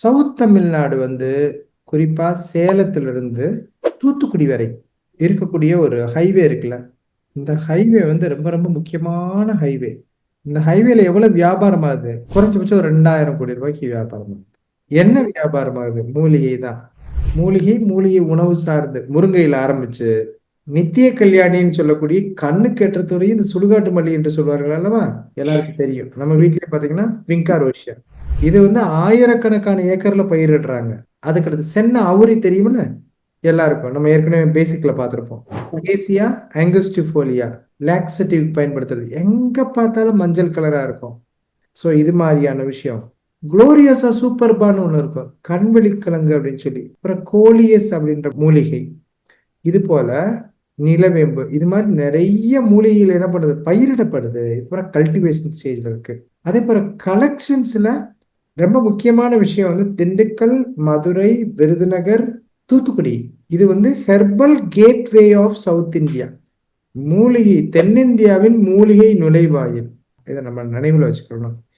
South Tamil Nadu வந்து குறிப்பா சேலத்திலிருந்து தூத்துக்குடி வரை இருக்கக்கூடிய ஒரு ஹைவே இருக்குல்ல. இந்த ஹைவே வந்து ரொம்ப ரொம்ப முக்கியமான ஹைவே இந்த ஹைவேல எவ்வளவு வியாபாரம் ஆகுது? குறைஞ்சபட்சம் ஒரு ரெண்டாயிரம் கோடி ரூபாய்க்கு வியாபாரம் ஆகுது. என்ன வியாபாரம் ஆகுது? மூலிகை தான். மூலிகை மூலிகை உணவு சார்ந்து முருங்கையில் ஆரம்பிச்சு நித்திய கல்யாணின்னு சொல்லக்கூடிய கண்ணுக்கு ஏற்றத்துறை இந்த சுடுகாட்டு மல்லி என்று சொல்வார்கள் அல்லவா? எல்லாருக்கும் தெரியும். நம்ம வீட்லயே பாத்தீங்கன்னா விங்கார் ஓஷியா இது வந்து ஆயிரக்கணக்கான ஏக்கரில் பயிரிடுறாங்க. அதுக்கடுத்து சென்னை அவுரி தெரியுமில்ல எல்லாருக்கும். நம்ம ஏற்கனவே பேசிக்கில் பார்த்துருப்போம். ஏசியா ஆங்கஸ்டிஃபோலியா லாக்ஸட்டிவ் பயன்படுத்துறது. எங்கே பார்த்தாலும் மஞ்சள் கலராக இருக்கும். ஸோ இது மாதிரியான விஷயம். குளோரியஸா சூப்பர்பான்னு ஒன்று இருக்கும். கண்வெளி கிழங்கு அப்படின்னு சொல்லி. அப்புறம் கோலியஸ் அப்படின்ற மூலிகை. இது போல நிலவேம்பு. இது மாதிரி நிறைய மூலிகைகள் என்ன பண்ணுது? பயிரிடப்படுது. இது போல கல்டிவேஷன் ஸ்டேஜில் இருக்கு. அதே போல கலெக்ஷன்ஸ்ல ரொம்ப முக்கியமான விஷயம் வந்து திண்டுக்கல் மதுரை விருதுநகர் தூத்துக்குடி. இது வந்து herbal gateway of south India மூலிகை தென்னிந்தியாவின் மூலிகை நுழைவாயில். இதை நம்ம நினைவில் வச்சுக்கணும்.